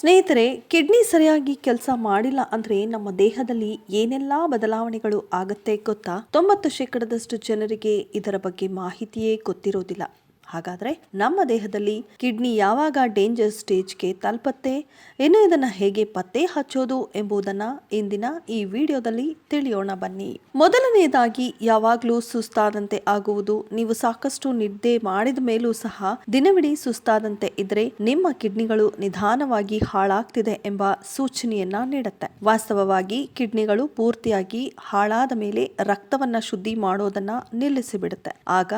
ಸ್ನೇಹಿತರೆ, ಕಿಡ್ನಿ ಸರಿಯಾಗಿ ಕೆಲಸ ಮಾಡಿಲ್ಲ ಅಂದ್ರೆ ನಮ್ಮ ದೇಹದಲ್ಲಿ ಏನೆಲ್ಲಾ ಬದಲಾವಣೆಗಳು ಆಗತ್ತೆ ಗೊತ್ತಾ? ತೊಂಬತ್ತು ಶೇಕಡದಷ್ಟು ಜನರಿಗೆ ಇದರ ಬಗ್ಗೆ ಮಾಹಿತಿಯೇ ಗೊತ್ತಿರೋದಿಲ್ಲ. ಹಾಗಾದ್ರೆ ನಮ್ಮ ದೇಹದಲ್ಲಿ ಕಿಡ್ನಿ ಯಾವಾಗ ಡೇಂಜರ್ ಸ್ಟೇಜ್ಗೆ ತಲುಪತ್ತೆ? ಇನ್ನು ಇದನ್ನು ಹೇಗೆ ಪತ್ತೆ ಹಚ್ಚೋದು ಎಂಬುದನ್ನ ಇಂದಿನ ಈ ವಿಡಿಯೋದಲ್ಲಿ ತಿಳಿಯೋಣ ಬನ್ನಿ. ಮೊದಲನೆಯದಾಗಿ ಯಾವಾಗಲೂ ಸುಸ್ತಾದಂತೆ ಆಗುವುದು, ನೀವು ಸಾಕಷ್ಟು ನಿದ್ದೆ ಮಾಡಿದ ಮೇಲೂ ಸಹ ದಿನವಿಡೀ ಸುಸ್ತಾದಂತೆ ಇದ್ರೆ ನಿಮ್ಮ ಕಿಡ್ನಿಗಳು ನಿಧಾನವಾಗಿ ಹಾಳಾಗ್ತಿದೆ ಎಂಬ ಸೂಚನೆಯನ್ನ ನೀಡುತ್ತೆ. ವಾಸ್ತವವಾಗಿ ಕಿಡ್ನಿಗಳು ಪೂರ್ತಿಯಾಗಿ ಹಾಳಾದ ಮೇಲೆ ರಕ್ತವನ್ನ ಶುದ್ಧಿ ಮಾಡೋದನ್ನ ನಿಲ್ಲಿಸಿಬಿಡುತ್ತೆ. ಆಗ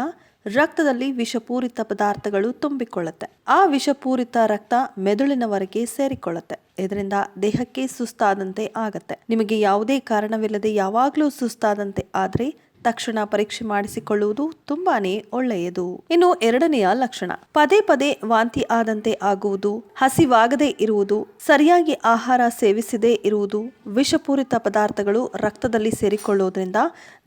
ರಕ್ತದಲ್ಲಿ ವಿಷಪೂರಿತ ಪದಾರ್ಥಗಳು ತುಂಬಿಕೊಳ್ಳುತ್ತೆ. ಆ ವಿಷಪೂರಿತ ರಕ್ತ ಮೆದುಳಿನವರೆಗೆ ಸೇರಿಕೊಳ್ಳುತ್ತೆ. ಇದರಿಂದ ದೇಹಕ್ಕೆ ಸುಸ್ತಾದಂತೆ ಆಗತ್ತೆ. ನಿಮಗೆ ಯಾವುದೇ ಕಾರಣವಿಲ್ಲದೆ ಯಾವಾಗಲೂ ಸುಸ್ತಾದಂತೆ ಆದ್ರೆ ತಕ್ಷಣ ಪರೀಕ್ಷೆ ಮಾಡಿಸಿಕೊಳ್ಳುವುದು ತುಂಬಾನೇ ಒಳ್ಳೆಯದು. ಇನ್ನು ಎರಡನೆಯ ಲಕ್ಷಣ. ಪದೇ ಪದೇ ವಾಂತಿ ಆದಂತೆ ಆಗುವುದು, ಹಸಿವಾಗದೇ ಇರುವುದು, ಸರಿಯಾಗಿ ಆಹಾರ ಸೇವಿಸದೇ ಇರುವುದು, ವಿಷಪೂರಿತ ಪದಾರ್ಥಗಳು ರಕ್ತದಲ್ಲಿ ಸೇರಿಕೊಳ್ಳುವುದರಿಂದ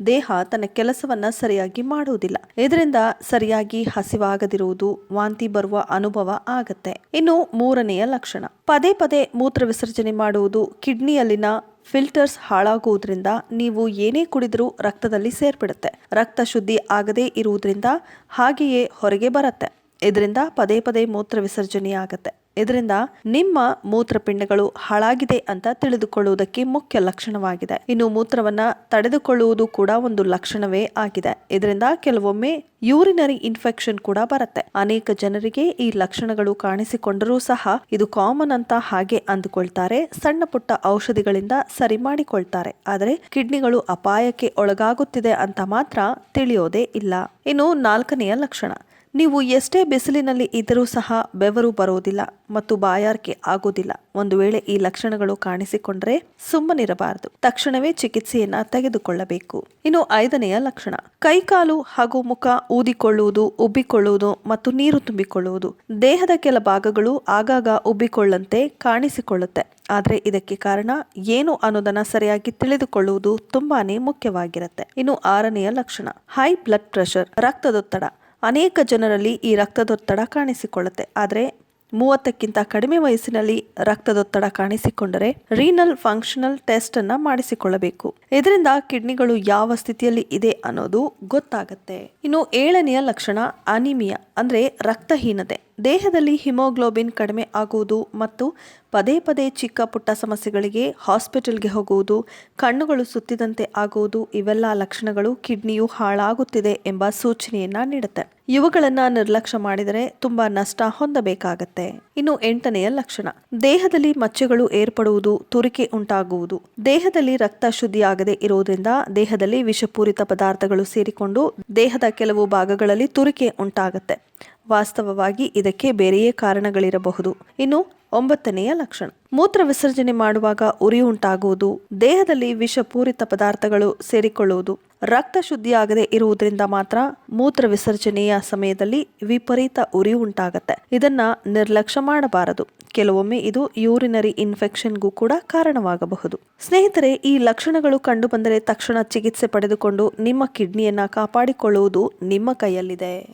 ದೇಹ ತನ್ನ ಕೆಲಸವನ್ನ ಸರಿಯಾಗಿ ಮಾಡುವುದಿಲ್ಲ. ಇದರಿಂದ ಸರಿಯಾಗಿ ಹಸಿವಾಗದಿರುವುದು, ವಾಂತಿ ಬರುವ ಅನುಭವ ಆಗತ್ತೆ. ಇನ್ನು ಮೂರನೆಯ ಲಕ್ಷಣ. ಪದೇ ಪದೇ ಮೂತ್ರ ವಿಸರ್ಜನೆ ಮಾಡುವುದು ಕಿಡ್ನಿಯಲ್ಲಿನ ಫಿಲ್ಟರ್ಸ್ ಹಾಳಾಗುವುದರಿಂದ ನೀವು ಏನೇ ಕುಡಿದರೂ ರಕ್ತದಲ್ಲಿ ಸೇರ್ಬಿಡುತ್ತೆ. ರಕ್ತ ಶುದ್ಧಿ ಆಗದೇ ಇರುವುದರಿಂದ ಹಾಗೆಯೇ ಹೊರಗೆ ಬರುತ್ತೆ. ಇದರಿಂದ ಪದೇ ಪದೇ ಮೂತ್ರ ವಿಸರ್ಜನೆ ಆಗತ್ತೆ ಇದರಿಂದ ನಿಮ್ಮ ಮೂತ್ರಪಿಂಡಗಳು ಹಾಳಾಗಿದೆ ಅಂತ ತಿಳಿದುಕೊಳ್ಳುವುದಕ್ಕೆ ಮುಖ್ಯ ಲಕ್ಷಣವಾಗಿದೆ. ಇನ್ನು ಮೂತ್ರವನ್ನ ತಡೆದುಕೊಳ್ಳುವುದು ಕೂಡ ಒಂದು ಲಕ್ಷಣವೇ ಆಗಿದೆ. ಇದರಿಂದ ಕೆಲವೊಮ್ಮೆ ಯೂರಿನರಿ ಇನ್ಫೆಕ್ಷನ್ ಕೂಡ ಬರುತ್ತೆ. ಅನೇಕ ಜನರಿಗೆ ಈ ಲಕ್ಷಣಗಳು ಕಾಣಿಸಿಕೊಂಡರೂ ಸಹ ಇದು ಕಾಮನ್ ಅಂತ ಹಾಗೆ ಅಂದುಕೊಳ್ತಾರೆ. ಸಣ್ಣ ಪುಟ್ಟ ಔಷಧಿಗಳಿಂದ ಸರಿ ಮಾಡಿಕೊಳ್ತಾರೆ. ಆದರೆ ಕಿಡ್ನಿಗಳು ಅಪಾಯಕ್ಕೆ ಒಳಗಾಗುತ್ತಿದೆ ಅಂತ ಮಾತ್ರ ತಿಳಿಯೋದೇ ಇಲ್ಲ. ಇನ್ನು ನಾಲ್ಕನೆಯ ಲಕ್ಷಣ. ನೀವು ಎಷ್ಟೇ ಬಿಸಿಲಿನಲ್ಲಿ ಇದ್ದರೂ ಸಹ ಬೆವರು ಬರೋದಿಲ್ಲ ಮತ್ತು ಬಾಯಾರಿಕೆ ಆಗೋದಿಲ್ಲ ಒಂದು ವೇಳೆ ಈ ಲಕ್ಷಣಗಳು ಕಾಣಿಸಿಕೊಂಡರೆ ಸುಮ್ಮನಿರಬಾರದು. ತಕ್ಷಣವೇ ಚಿಕಿತ್ಸೆಯನ್ನ ತೆಗೆದುಕೊಳ್ಳಬೇಕು. ಇನ್ನು ಐದನೆಯ ಲಕ್ಷಣ, ಕೈಕಾಲು ಹಾಗೂ ಮುಖ ಊದಿಕೊಳ್ಳುವುದು, ಉಬ್ಬಿಕೊಳ್ಳುವುದು ಮತ್ತು ನೀರು ತುಂಬಿಕೊಳ್ಳುವುದು. ದೇಹದ ಕೆಲ ಭಾಗಗಳು ಆಗಾಗ ಉಬ್ಬಿಕೊಳ್ಳಂತೆ ಕಾಣಿಸಿಕೊಳ್ಳುತ್ತೆ. ಆದರೆ ಇದಕ್ಕೆ ಕಾರಣ ಏನು ಅನ್ನೋದನ್ನ ಸರಿಯಾಗಿ ತಿಳಿದುಕೊಳ್ಳುವುದು ತುಂಬಾನೇ ಮುಖ್ಯವಾಗಿರುತ್ತೆ. ಇನ್ನು ಆರನೆಯ ಲಕ್ಷಣ ಹೈ ಬ್ಲಡ್ ಪ್ರೆಷರ್ ರಕ್ತದೊತ್ತಡ. ಅನೇಕ ಜನರಲ್ಲಿ ಈ ರಕ್ತದೊತ್ತಡ ಕಾಣಿಸಿಕೊಳ್ಳುತ್ತೆ. ಆದರೆ ಮೂವತ್ತಕ್ಕಿಂತ ಕಡಿಮೆ ವಯಸ್ಸಿನಲ್ಲಿ ರಕ್ತದೊತ್ತಡ ಕಾಣಿಸಿಕೊಂಡರೆ ರೀನಲ್ ಫಂಕ್ಷನಲ್ ಟೆಸ್ಟ್ ಅನ್ನ ಮಾಡಿಸಿಕೊಳ್ಳಬೇಕು. ಇದರಿಂದ ಕಿಡ್ನಿಗಳು ಯಾವ ಸ್ಥಿತಿಯಲ್ಲಿ ಇದೆ ಅನ್ನೋದು ಗೊತ್ತಾಗತ್ತೆ. ಇನ್ನು ಏಳನೆಯ ಲಕ್ಷಣ ಅನಿಮಿಯಾ, ಅಂದ್ರೆ ರಕ್ತಹೀನತೆ. ದೇಹದಲ್ಲಿ ಹಿಮೋಗ್ಲೋಬಿನ್ ಕಡಿಮೆ ಆಗುವುದು ಮತ್ತು ಪದೇ ಪದೇ ಚಿಕ್ಕ ಪುಟ್ಟ ಸಮಸ್ಯೆಗಳಿಗೆ ಹಾಸ್ಪಿಟಲ್ಗೆ ಹೋಗುವುದು, ಕಣ್ಣುಗಳು ಸುತ್ತಿದಂತೆ ಆಗುವುದು, ಇವೆಲ್ಲ ಲಕ್ಷಣಗಳು ಕಿಡ್ನಿಯು ಹಾಳಾಗುತ್ತಿದೆ ಎಂಬ ಸೂಚನೆಯನ್ನ ನೀಡುತ್ತೆ. ಇವುಗಳನ್ನು ನಿರ್ಲಕ್ಷ್ಯ ಮಾಡಿದರೆ ತುಂಬಾ ನಷ್ಟ ಹೊಂದಬೇಕಾಗತ್ತೆ. ಇನ್ನು ಎಂಟನೆಯ ಲಕ್ಷಣ, ದೇಹದಲ್ಲಿ ಮಚ್ಚೆಗಳು ಏರ್ಪಡುವುದು, ತುರಿಕೆ ಉಂಟಾಗುವುದು. ದೇಹದಲ್ಲಿ ರಕ್ತ ಶುದ್ಧಿಯಾಗದೆ ಇರುವುದರಿಂದ ದೇಹದಲ್ಲಿ ವಿಷಪೂರಿತ ಪದಾರ್ಥಗಳು ಸೇರಿಕೊಂಡು ದೇಹದ ಕೆಲವು ಭಾಗಗಳಲ್ಲಿ ತುರಿಕೆ ಉಂಟಾಗತ್ತೆ. ವಾಸ್ತವವಾಗಿ ಇದಕ್ಕೆ ಬೇರೆಯೇ ಕಾರಣಗಳಿರಬಹುದು. ಇನ್ನು ಒಂಬತ್ತನೆಯ ಲಕ್ಷಣ. ಮೂತ್ರ ವಿಸರ್ಜನೆ ಮಾಡುವಾಗ ಉರಿ ಉಂಟಾಗುವುದು, ದೇಹದಲ್ಲಿ ವಿಷಪೂರಿತ ಪದಾರ್ಥಗಳು ಸೇರಿಕೊಳ್ಳುವುದು. ರಕ್ತ ಶುದ್ಧಿಯಾಗದೆ ಇರುವುದರಿಂದ ಮಾತ್ರ ಮೂತ್ರ ವಿಸರ್ಜನೆಯ ಸಮಯದಲ್ಲಿ ವಿಪರೀತ ಉರಿ ಉಂಟಾಗತ್ತೆ. ಇದನ್ನ ನಿರ್ಲಕ್ಷ್ಯ ಮಾಡಬಾರದು. ಕೆಲವೊಮ್ಮೆ ಇದು ಯೂರಿನರಿ ಇನ್ಫೆಕ್ಷನ್ಗೂ ಕೂಡ ಕಾರಣವಾಗಬಹುದು. ಸ್ನೇಹಿತರೆ, ಈ ಲಕ್ಷಣಗಳು ಕಂಡುಬಂದರೆ ತಕ್ಷಣ ಚಿಕಿತ್ಸೆ ಪಡೆದುಕೊಂಡು ನಿಮ್ಮ ಕಿಡ್ನಿಯನ್ನ ಕಾಪಾಡಿಕೊಳ್ಳುವುದು ನಿಮ್ಮ ಕೈಯಲ್ಲಿದೆ.